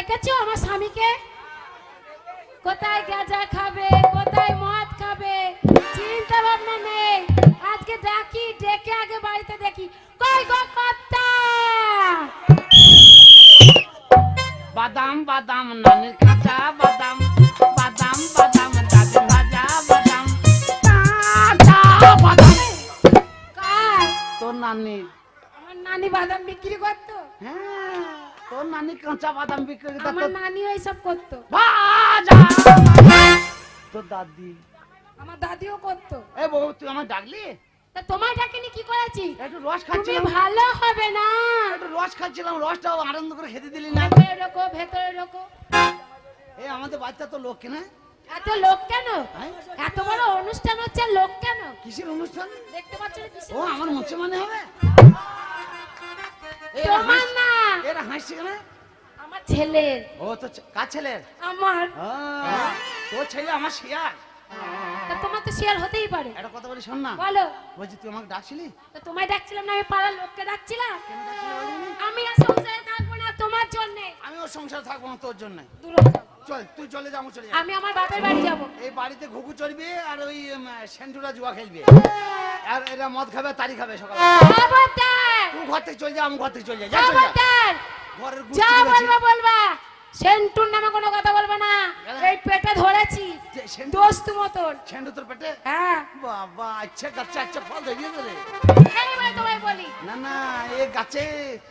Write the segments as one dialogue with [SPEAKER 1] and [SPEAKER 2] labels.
[SPEAKER 1] দেখেছ আমার স্বামীকে? কোথায় গাঁজা খাবে কোথায় মদ খাবে? চিন্তা ভাবনা নেই। আজকে ডাকি ডেকে আগে বাড়িতে দেখি। কই গো কর্তা?
[SPEAKER 2] বাদাম বাদাম নানির কাঁচা বাদাম বাদাম বাদাম দাদি ভাজা বাদাম। কাঁচা বাদাম।
[SPEAKER 1] কার
[SPEAKER 2] তোর নানির
[SPEAKER 1] আমার নানি বাদাম বিক্রি করতো?
[SPEAKER 2] হ্যাঁ। তোর নানি কাঁচা বাদাম বিক্রি করতে
[SPEAKER 1] আমার নানি এইসব করতো।
[SPEAKER 2] তোর দাদি।
[SPEAKER 1] আমার দাদিও করতো।
[SPEAKER 2] এ বউ তুই আমার ডাকলি?
[SPEAKER 1] তা তোমায় ডাকিনি কি করেছি?
[SPEAKER 2] একটু রস
[SPEAKER 1] তুমি
[SPEAKER 2] খাচ্ছিলাম
[SPEAKER 1] ভালো হবে না।
[SPEAKER 2] একটু রস খাচ্ছিলাম রসটাও আনন্দ করে খেতে দিলি না।
[SPEAKER 1] ভেতরে ঢোকো ভেতরে ঢোকো
[SPEAKER 2] এই আমাদের বাচ্চা তো লোক কেনা?
[SPEAKER 1] এত লোক কেন?
[SPEAKER 2] হ্যাঁ?
[SPEAKER 1] এত বড় অনুষ্ঠান হচ্ছে লোক কেন?
[SPEAKER 2] কিসের অনুষ্ঠান?
[SPEAKER 1] দেখতে পাচ্ছ
[SPEAKER 2] ও আমার মুছে মানে হবে?
[SPEAKER 1] তোমার না।
[SPEAKER 2] এরা হাসছে কেন
[SPEAKER 1] আমার ছেলের।
[SPEAKER 2] ও তো ছে- কার ছেলের?
[SPEAKER 1] আমার।
[SPEAKER 2] তোর ছেলে আমার শিয়ার
[SPEAKER 1] তা তোমার তো শেয়ার হতেই পারে।
[SPEAKER 2] একটা কথা বলি শোন না।
[SPEAKER 1] বলো।
[SPEAKER 2] বলছি তুই আমাকে ডাকছিলি?
[SPEAKER 1] তা তোমায় ডাকছিলাম না আমি পাড়ার লোককে ডাকছিলাম? আমি আর সংসারে থাকব না তোমার জন্য।
[SPEAKER 2] আমি ওর সংসার থাকব না তোর জন্য।
[SPEAKER 1] দূরে হয়ে
[SPEAKER 2] চল তুই চলে যা আমি চলে যা
[SPEAKER 1] আমি আমার বাপের বাড়ি যাব।
[SPEAKER 2] এই বাড়িতে ঘুঘু চড়বে আর ওই উম, সেন্টুরা জুয়া খেলবে। আর এরা মদ খাবে তারি খাবে সকালে। তুই ঘর থেকে চলে যা আমি ঘর থেকে চলে যা যা চলে যা।
[SPEAKER 1] খবরদার!
[SPEAKER 2] ঘরের
[SPEAKER 1] যা বলবা বলবা। সেন্টুর নামে কোনো কথা বলবে না। এই পেটে ধরেছি। দোস্ত মতন।
[SPEAKER 2] সেন্টু তোর পেটে?
[SPEAKER 1] হ্যাঁ।
[SPEAKER 2] বাবা আচ্ছা গাছে আচ্ছা ফল ধরিয়ে দে রে।
[SPEAKER 1] এইবার তোমায় বলি।
[SPEAKER 2] না না এই গাছে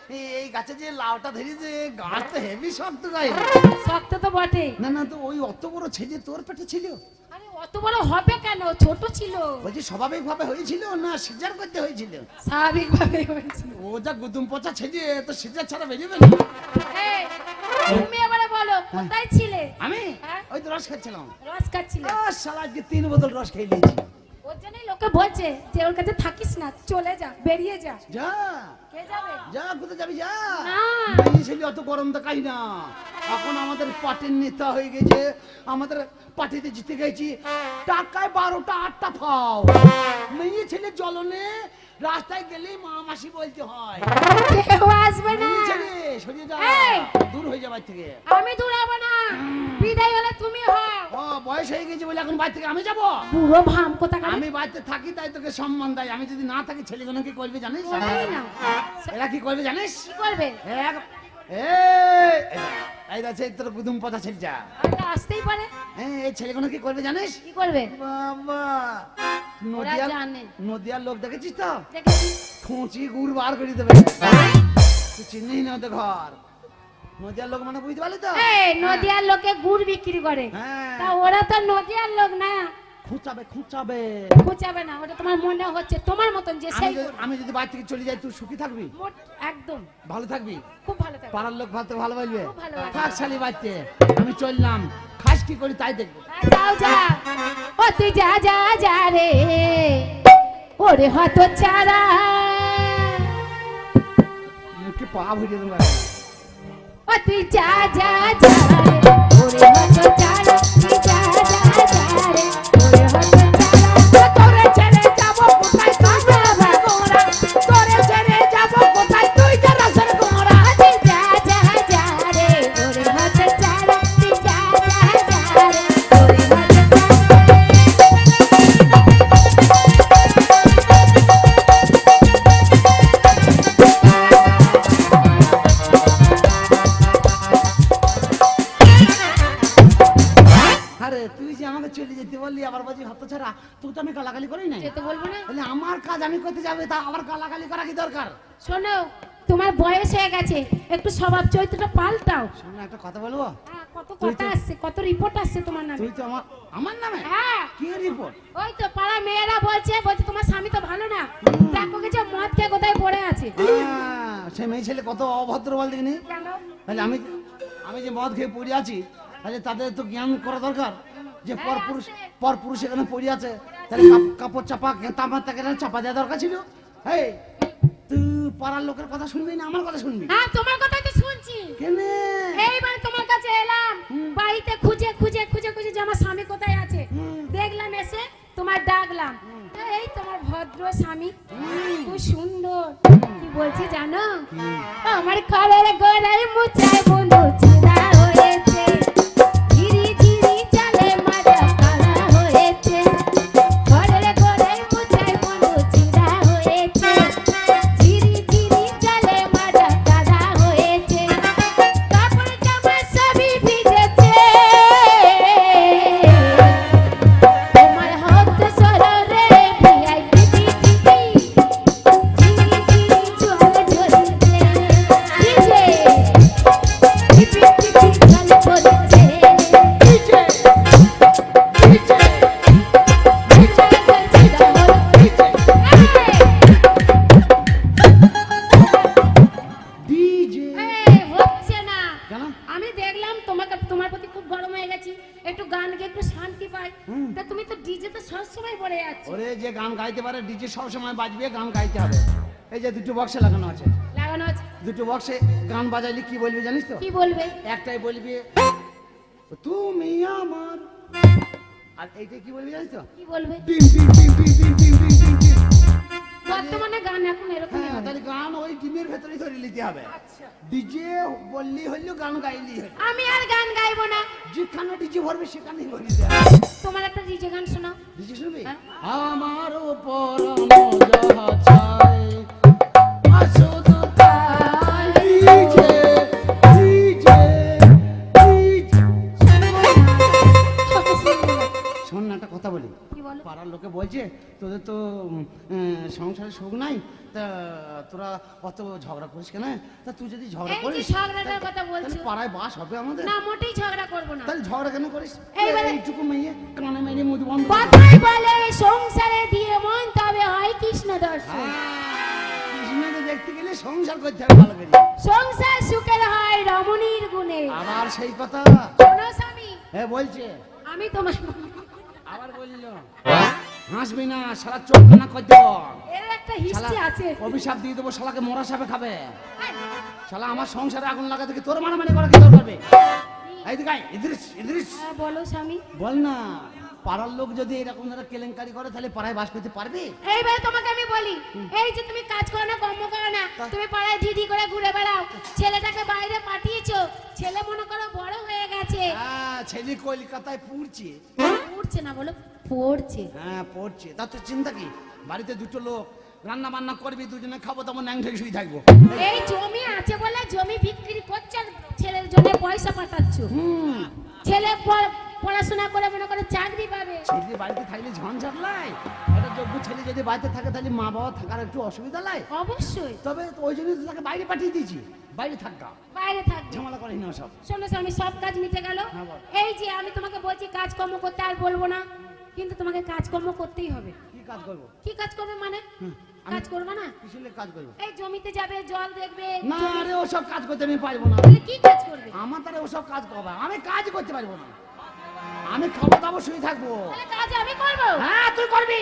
[SPEAKER 2] এই- গাছে যে লাউটা গাছ তো হেভি শক্ত গায়ে।
[SPEAKER 1] শক্ত তো বটে
[SPEAKER 2] না না তো ওই অত বড় ছেলে তোর পেটে ছিল?
[SPEAKER 1] অত বড় হবে কেন? ছোট ছিল।
[SPEAKER 2] বলছি স্বাভাবিক ভাবে হয়েছিল না সিজার করতে হয়েছিল?
[SPEAKER 1] স্বাভাবিক ভাবে হয়েছিল।
[SPEAKER 2] ও যা গুদুম পচা ছেজে তো সিজার ছাড়া বেরিয়ে
[SPEAKER 1] বেরো তুমি এবারে বলো কোথায় ছিলে?
[SPEAKER 2] আমি?
[SPEAKER 1] হ্যাঁ?
[SPEAKER 2] ওই তো রস খাচ্ছিলাম।
[SPEAKER 1] রস
[SPEAKER 2] খাচ্ছিলাম শালা আজকে তিন বোতল রস খেয়ে নিয়েছি।
[SPEAKER 1] ওর জন্যই লোকে বলছে যে ওর কাছে থাকিস না চলে যা বেরিয়ে যা।
[SPEAKER 2] যা।
[SPEAKER 1] কে যাবে?
[SPEAKER 2] যা কোথায় যাবি? যা। ছেলে অত গরম দেখাই না। এখন আমাদের পার্টির নেতা হয়ে গেছে। আমাদের পার্টিতে জিতে গেছি। টাকায় বারোটা আটটা ফাও। মেয়ে ছেলে জ্বলনে রাস্তায় গেলেই মা মাসি বলতে হয়।
[SPEAKER 1] কেউ আসবে না।
[SPEAKER 2] সরিয়ে দূর হয়ে যাবার থেকে।
[SPEAKER 1] আমি দূরাবো না। বিদায় হলে তুমি হও।
[SPEAKER 2] ও বয়স হয়ে গেছে বলে এখন বাড়ি থেকে আমি যাব?
[SPEAKER 1] পুরো ভাম কোথা
[SPEAKER 2] আমি বাড়িতে থাকি তাই তোকে সম্মান দেয়। আমি যদি না থাকি ছেলেগুলো কি করবে জানিস? এরা কি করবে জানিস?
[SPEAKER 1] কি করবে?
[SPEAKER 2] এক এই আছে তোর গুদুম ছেলেটা।
[SPEAKER 1] আসতেই পারে।
[SPEAKER 2] হ্যাঁ এই ছেলেগুলো কি করবে জানিস?
[SPEAKER 1] কি করবে?
[SPEAKER 2] বাবা।
[SPEAKER 1] ওরা
[SPEAKER 2] নদিয়ার লোক দেখেছিস তো? খুঁচি গুড় বার করে দেবে। চিনিস না ওদের ঘর? নদিয়ার লোক মানে বুঝতে পারলি তো?
[SPEAKER 1] নদিয়ার লোকে গুড় বিক্রি করে।
[SPEAKER 2] হ্যাঁ।
[SPEAKER 1] তা ওরা তো নদিয়ার লোক না।
[SPEAKER 2] খুঁচাবে খুঁচাবে।
[SPEAKER 1] খুঁচাবে না ওটা তোমার মনে হচ্ছে তোমার মতন যে
[SPEAKER 2] আমি
[SPEAKER 1] সেই
[SPEAKER 2] যদি- আমি যদি বাড়ি থেকে চলে যাই তুই সুখী থাকবি?
[SPEAKER 1] একদম।
[SPEAKER 2] ভালো থাকবি?
[SPEAKER 1] খুব ভালো থাকবে।
[SPEAKER 2] পাড়ার লোক ভালো ভালো বলবে। থাক শালি বাড়িতে আমি চললাম। খাস কি করি তাই দেখব।
[SPEAKER 1] হ্যাঁ, যাও যা। ও তুই যা যা যা। ওরে হত চারা।
[SPEAKER 2] মুখে পা ভরে দেবো
[SPEAKER 1] ও তুই যা যা যা। ওরে হত চারা। তুই
[SPEAKER 2] তো আমি গালাগালি করি
[SPEAKER 1] যেতে বলব না।
[SPEAKER 2] তাহলে আমার কাজ আমি করতে যাবে তা আবার গালাগালি করা কি দরকার?
[SPEAKER 1] শোনো তোমার বয়স হয়ে গেছে একটু স্বভাব চরিত্রটা পাল্টাও।
[SPEAKER 2] শোনো একটা কথা বলব?
[SPEAKER 1] হ্যাঁ, কত কথা আসছে কত রিপোর্ট আসছে তোমার নামে?
[SPEAKER 2] তুই তো আমার আমার নামে?
[SPEAKER 1] হ্যাঁ।
[SPEAKER 2] কি রিপোর্ট
[SPEAKER 1] ওই তো পাড়া মেয়েরা বলছে বলছে তোমার স্বামী তো ভালো না। দেখো যে মদ খেয়ে কোথায় পড়ে আছে।
[SPEAKER 2] সে মেয়ে ছেলে কত অভদ্র বল দেখিনি তাহলে আমি আমি যে মদ খেয়ে পড়ে আছি তাহলে তাদের তো জ্ঞান করা দরকার। যে পর পুরুষ পর পুরুষ এখানে পড়ে আছে। তাহলে কাপড় চাপা তামার তাকে চাপা দেওয়া দরকার ছিল। তুই পাড়ার লোকের কথা শুনবি না আমার কথা শুনবি?
[SPEAKER 1] হ্যাঁ তোমার তো শুনছি।
[SPEAKER 2] কেনে?
[SPEAKER 1] এইবার তোমার কাছে এলাম। বাড়িতে খুঁজে খুঁজে খুঁজে খুঁজে যে আমার স্বামী কোথায় আছে। দেখলাম এসে তোমার ডাকলাম। এই তোমার ভদ্র স্বামী। খুব সুন্দর। কি বলছি জানো? আমার ঘরের গোড়ায় মুচায় বন্ধু
[SPEAKER 2] পারে ডিজে সব সময় বাজবে গান গাইতে হবে। এই যে দুটো বক্সে লাগানো আছে।
[SPEAKER 1] লাগানো আছে।
[SPEAKER 2] দুটো বক্সে গান বাজাইলে কি বলবি জানিস তো?
[SPEAKER 1] কি বলবে?
[SPEAKER 2] একটাই বলবি তুমি আমার আর এইটা কি বলবি জানিস তো?
[SPEAKER 1] কি বলবে?
[SPEAKER 2] ডিম ডিম ডিম ডিম ডিম ডিম ডিম ডিম
[SPEAKER 1] বর্তমানে গান এখন এরকম
[SPEAKER 2] হ্যাঁ তাহলে গান ওই ডিমের ভেতরে ধরে নিতে হবে। আচ্ছা। ডিজে বললি হইল গান গাইলি
[SPEAKER 1] আমি আর গান গাইবো না।
[SPEAKER 2] যেখানে ডিজে ভরবে সেখানেই হবে
[SPEAKER 1] তোমার একটা ডিজে গান শোনাও।
[SPEAKER 2] ডিজে শুনবি?
[SPEAKER 1] হ্যাঁ।
[SPEAKER 2] আমার উপর মজা চাই শোন না একটা কথা বলি।
[SPEAKER 1] কি বলো?
[SPEAKER 2] পাড়ার লোকে বলছে তোদের তো সংসারে সুখ নাই? তা তোরা অত ঝগড়া করিস কেন? তা তুই যদি ঝগড়া করিস
[SPEAKER 1] ঝগড়াটার কথা
[SPEAKER 2] তাহলে
[SPEAKER 1] বলছো
[SPEAKER 2] পাড়ায় বাস হবে আমাদের।
[SPEAKER 1] না মোটেই ঝগড়া করব না।
[SPEAKER 2] তাহলে ঝগড়া কেন করিস?
[SPEAKER 1] এইবারে-
[SPEAKER 2] এইটুকু মেয়ে কানে মেরে মধু বন্ধ
[SPEAKER 1] কথাই বলে সংসারে দিয়ে মন তবে হয় কৃষ্ণ দর্শন।
[SPEAKER 2] কৃষ্ণকে দেখতে গেলে সংসার করতে হবে ভালো করে।
[SPEAKER 1] সংসার সুখের হয় রমণীর গুণে।
[SPEAKER 2] আবার সেই কথা।
[SPEAKER 1] শোনো স্বামী
[SPEAKER 2] হ্যাঁ বলছে।
[SPEAKER 1] আমি তোমার
[SPEAKER 2] আবার বলল। হাসবি না সারা চোখ না করে
[SPEAKER 1] এর একটা হিস্ট্রি আছে।
[SPEAKER 2] অভিশাপ দিয়ে দেবো শালাকে মরা সাপে খাবে। শালা আমার সংসারে আগুন লাগাতে কি তোর মারামারি করা কি? এই ইদ্রিস ইদ্রিস।
[SPEAKER 1] হ্যাঁ, বলো স্বামী।
[SPEAKER 2] বল না পাড়ার লোক যদি এরকম ধরে কেলেঙ্কারি করে তাহলে পাড়ায় বাস করতে পারবে?
[SPEAKER 1] এইবার তোমাকে আমি বলি এই যে তুমি কাজ করো না কর্ম করো না তুমি পাড়ায় ঢিঢি করে ঘুরে বেড়াও ছেলেটাকে বাইরে পাঠিয়েছো ছেলে মনে করো বড় হয়ে
[SPEAKER 2] হ্যাঁ ছেলে কলকাতায় পুড়ছে।
[SPEAKER 1] পড়ছে না বলো পড়ছে।
[SPEAKER 2] হ্যাঁ পড়ছে। চিন্তা কি? বাড়িতে দুটো লোক রান্না বান্না করবি দুজনে খাব তেমন ন্যাং ঠেকে শুয়ে থাকব।
[SPEAKER 1] এই জমি আছে বলে জমি বিক্রি করছ ছেলের জন্য পয়সা পাঠাচ্ছ। ছেলে পড়াশোনা করে মনে করে চাকরি পাবে।
[SPEAKER 2] ছেলে বাড়িতে থাকলে ঝঞ্ঝাট লাই। একটা যোগ্য ছেলে যদি বাড়িতে থাকে তাহলে মা বাবা থাকার একটু অসুবিধা লাই।
[SPEAKER 1] অবশ্যই।
[SPEAKER 2] তবে ওই জন্য তাকে বাইরে পাঠিয়ে দিয়েছি। বাইরে থাকা
[SPEAKER 1] বাইরে থাক।
[SPEAKER 2] ঝামেলা করিস না সব।
[SPEAKER 1] শোনো আমি সব কাজ মিটে গেল।
[SPEAKER 2] হ্যাঁ,
[SPEAKER 1] এই যে আমি তোমাকে বলছি কাজকর্ম করতে আর বলব না। কিন্তু তোমাকে কাজকর্ম করতেই হবে।
[SPEAKER 2] কি কাজ করব?
[SPEAKER 1] কি কাজ করবে মানে? কাজ করবে না?
[SPEAKER 2] কিসের কাজ করব।
[SPEAKER 1] এই জমিতে যাবে জল দেখবে
[SPEAKER 2] না আরে ওসব কাজ করতে আমি পারব না।
[SPEAKER 1] তাহলে কি কাজ করবে?
[SPEAKER 2] আমার তারা ওসব কাজ করব আমি কাজ করতে পারব না। আমি খাব দাবো শুয়ে থাকব।
[SPEAKER 1] তাহলে কাজ আমি করব।
[SPEAKER 2] হ্যাঁ তুই করবি।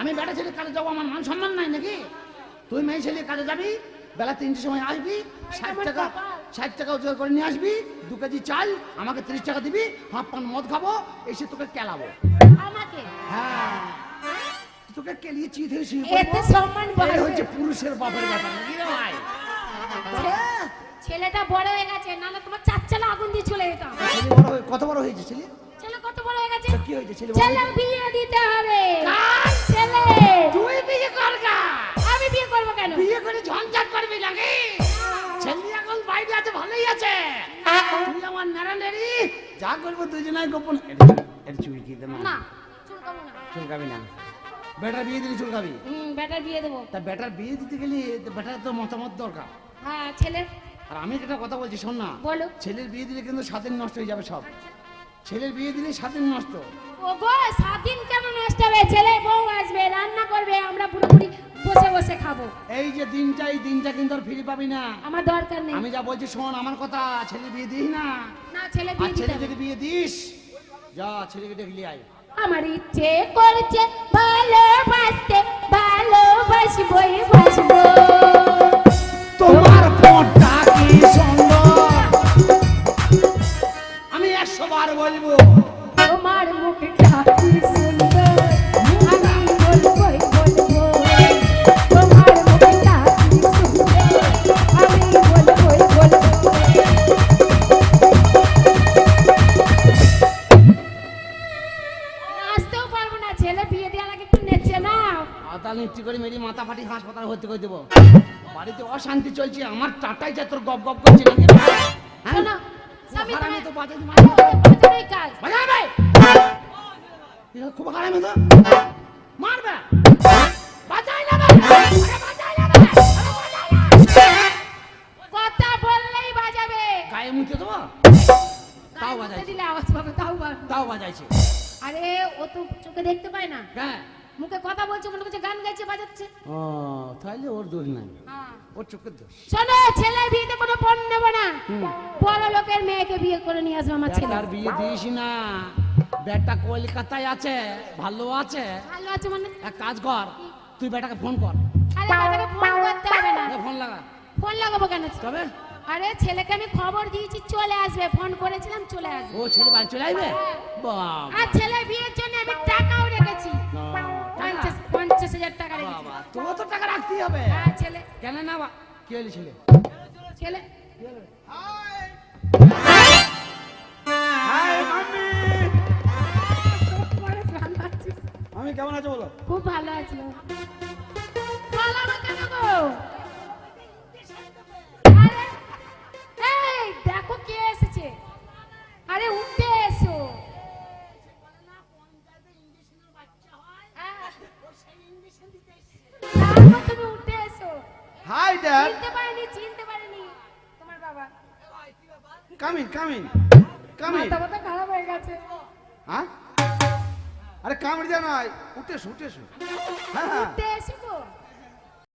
[SPEAKER 2] আমি বেটা ছেলে কাজে যাব আমার মান সম্মান নাই নাকি? তুই মেয়ে ছেলে কাজে যাবি? বেলা তিনটের সময় আসবি ষাট টাকা ষাট টাকা রোজগার করে নিয়ে আসবি দু কেজি চাল আমাকে তিরিশ টাকা দিবি হাফ পান মদ খাব এসে তোকে কেলাবো।
[SPEAKER 1] আমাকে?
[SPEAKER 2] হ্যাঁ। তোকে কেলিয়ে চিত শুয়ে
[SPEAKER 1] এতে সম্মান
[SPEAKER 2] এই হচ্ছে পুরুষের বাপের ব্যাপার নাকি রে ভাই।
[SPEAKER 1] ছেলেটা বড় হয়ে গেছে নাহলে তোমার চার চালা আগুন দিয়ে চলে যেতাম
[SPEAKER 2] ছেলে বড় হয়ে কত বড় হয়েছে ছেলে?
[SPEAKER 1] ছেলে কত বড় হয়ে গেছে?
[SPEAKER 2] কি হয়েছে? ছেলে
[SPEAKER 1] ছেলে বিয়ে দিতে হবে। ছেলে।
[SPEAKER 2] তুই বিয়ে কর গা।
[SPEAKER 1] করব কেন?
[SPEAKER 2] বিয়ে করে ঝঞ্ঝাট করবি নাকি? ছেলে এখন বাইরে আছে ভালোই আছে। তুই আমার যা করব দুজনাই গোপন। দেবো?
[SPEAKER 1] না না।
[SPEAKER 2] চুলকাবি না। বেটার বিয়ে দিলি চুলকাবি?
[SPEAKER 1] হুম বেটার বিয়ে দেবো।
[SPEAKER 2] তা বেটার বিয়ে দিতে গেলে বেটার তো মতামত দরকার।
[SPEAKER 1] হ্যাঁ ছেলের
[SPEAKER 2] আর আমি একটা কথা বলছি শোন না।
[SPEAKER 1] বলো।
[SPEAKER 2] ছেলের বিয়ে দিলে কিন্তু স্বাধীন নষ্ট হয়ে যাবে সব। ছেলের বিয়ে দিলে স্বাধীন নষ্ট।
[SPEAKER 1] ওগো স্বাধীন কেন নষ্ট হবে? ছেলে বউ আসবে রান্না করবে আমরা পুরোপুরি বসে বসে খাব।
[SPEAKER 2] এই যে দিনটা এই দিনটা কিন্তু আর ফিরে পাবি না।
[SPEAKER 1] আমার দরকার নেই।
[SPEAKER 2] আমি যা বলছি শোন আমার কথা ছেলে বিয়ে দিস না।
[SPEAKER 1] না ছেলে বিয়ে
[SPEAKER 2] ছেলে যদি বিয়ে দিস যা ছেলেকে দেখলি আয়।
[SPEAKER 1] আমার ইচ্ছে করছে ভালোবাসতে ভালোবাসবই বাসবো
[SPEAKER 2] আদাল নিচ্ছি করে মেরি মাথা ফাটি হাসপাতাল ভর্তি করে দেবো। বাড়িতে অশান্তি চলছে আমার টাটাই যা তোর গপ গপ করছে নাকি? হ্যাঁ? হারামি তো খুব হারামি তো। মারবে! বাজাই না না না!
[SPEAKER 1] কথা বললেই বাজাবে।
[SPEAKER 2] গায়ে মুছে দেবো? তাও
[SPEAKER 1] গায়ে
[SPEAKER 2] বাজাইছে।
[SPEAKER 1] মুখে দিলে আওয়াজ পাবে তাও বাজবে।
[SPEAKER 2] তাও বাজাইছে।
[SPEAKER 1] আরে ও তো চোখে দেখতে পায় না।
[SPEAKER 2] হ্যাঁ।
[SPEAKER 1] মুখে কথা বলছে মনে করছে গান গাইছে বাজাচ্ছে।
[SPEAKER 2] ও তাহলে ওর দোষ নাই।
[SPEAKER 1] হ্যাঁ।
[SPEAKER 2] ওর চোখের দোষ।
[SPEAKER 1] শোনো ছেলে বিয়েতে কোনো ফোন নেব না। বড় লোকের মেয়েকে বিয়ে করে নিয়ে আসবে আমার ছেলে।
[SPEAKER 2] বেটার বিয়ে দিস না। বেটা কলকাতায় আছে ভালো আছে।
[SPEAKER 1] ভালো আছে মানে?
[SPEAKER 2] এক কাজ কর তুই বেটাকে ফোন কর।
[SPEAKER 1] আরে বেটাকে ফোন করতে হবে না।
[SPEAKER 2] ফোন লাগা।
[SPEAKER 1] ফোন লাগাবো কেন?
[SPEAKER 2] তবে?
[SPEAKER 1] আরে ছেলেকে আমি খবর দিয়েছি চলে আসবে। ফোন করেছিলাম চলে আসবে।
[SPEAKER 2] ও ছেলে বাড়ি চলে আসবে? বাবা।
[SPEAKER 1] আর ছেলে বিয়ের জন্য আমি টাকাও রেখেছি।
[SPEAKER 2] বাবা। তোর তো টাকা রাখতেই হবে।
[SPEAKER 1] হ্যাঁ ছেলে।
[SPEAKER 2] কেন না বা। কে হলি ছেলে?
[SPEAKER 1] ছেলে।
[SPEAKER 3] Hi mummy? আমি কেমন আছো বলো?
[SPEAKER 1] খুব ভালো আছি। বলো না কেন গো? দেখো কে এসেছে। আরে উঠে।
[SPEAKER 3] কামিন কামিন কামিন
[SPEAKER 1] মাথা মাথা খারাপ হয়ে গেছে।
[SPEAKER 3] হ্যাঁ? আরে কামড় যা নয় উঠে এসো উঠে এসো। হ্যাঁ হ্যাঁ।
[SPEAKER 1] উঠে এসো